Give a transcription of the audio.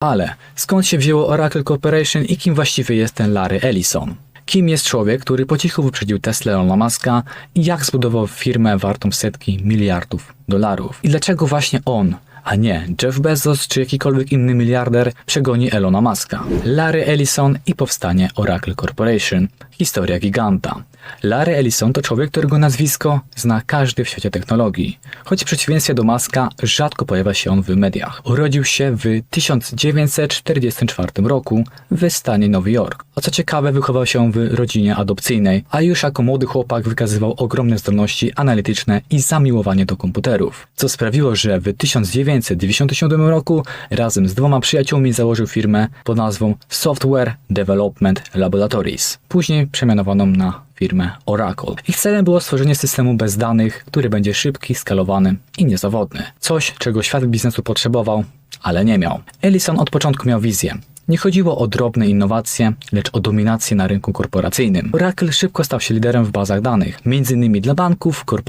Ale skąd się wzięło Oracle Corporation i kim właściwie jest ten Larry Ellison? Kim jest człowiek, który po cichu wyprzedził Tesla Elona Muska i jak zbudował firmę wartą setki miliardów dolarów? I dlaczego właśnie on, a nie Jeff Bezos czy jakikolwiek inny miliarder przegoni Elona Muska? Larry Ellison i powstanie Oracle Corporation. Historia giganta. Larry Ellison to człowiek, którego nazwisko zna każdy w świecie technologii, choć w przeciwieństwie do Muska rzadko pojawia się on w mediach. Urodził się w 1944 roku w stanie Nowy Jork. A co ciekawe, wychował się w rodzinie adopcyjnej, a już jako młody chłopak wykazywał ogromne zdolności analityczne i zamiłowanie do komputerów, co sprawiło, że w 1997 roku razem z dwoma przyjaciółmi założył firmę pod nazwą Software Development Laboratories, później przemianowaną na firmę Oracle. Ich celem było stworzenie systemu bez danych, który będzie szybki, skalowany i niezawodny. Coś, czego świat biznesu potrzebował, ale nie miał. Ellison od początku miał wizję. Nie chodziło o drobne innowacje, lecz o dominację na rynku korporacyjnym. Oracle szybko stał się liderem w bazach danych, m.in. dla banków, korporacji,